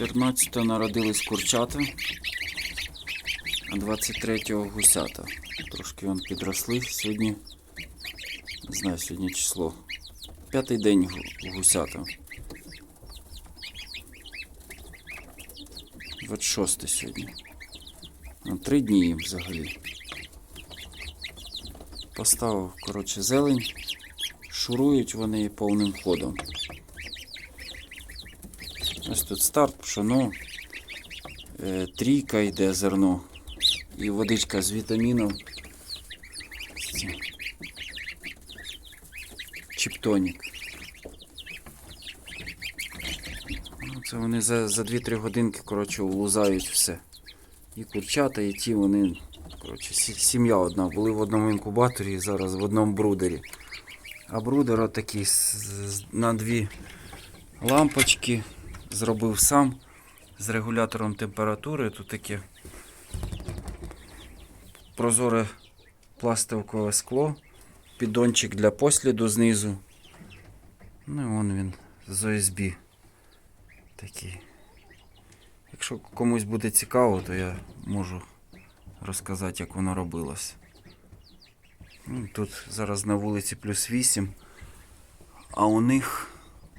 14 народились курчата, а 23-го гусята. Трошки вон підросли. Сьогодні, не знаю, сьогодні число. П'ятий день гусята. 26 сьогодні. Ну, три дні їм взагалі. Поставив, коротше, зелень. Шурують вони повним ходом. Ось тут старт, пшоно, е, трійка йде зерно і водичка з вітаміном. Чіптонік. Ну, Це вони за, за 2-3 годинки коротше, улузають все. І курчата, і ті вони. Коротше, сім'я одна. Були в одному інкубаторі і зараз в одному брудері. А брудер отакий на дві лампочки зробив сам з регулятором температури. Тут таке прозоре пластикове скло, піддончик для посліду знизу. Ну і вон він з ОСБ такий. Якщо комусь буде цікаво, то я можу розказати, як воно робилось. Ну, Тут зараз на вулиці плюс 8, а у них,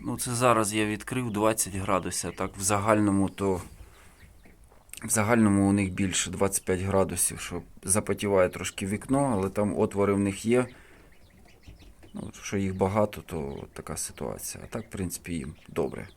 ну це зараз я відкрив 20 градусів, так в загальному то в загальному у них більше 25 градусів, що запотіває трошки вікно, але там отвори в них є. Ну, що їх багато, то така ситуація. А так, в принципі, їм добре.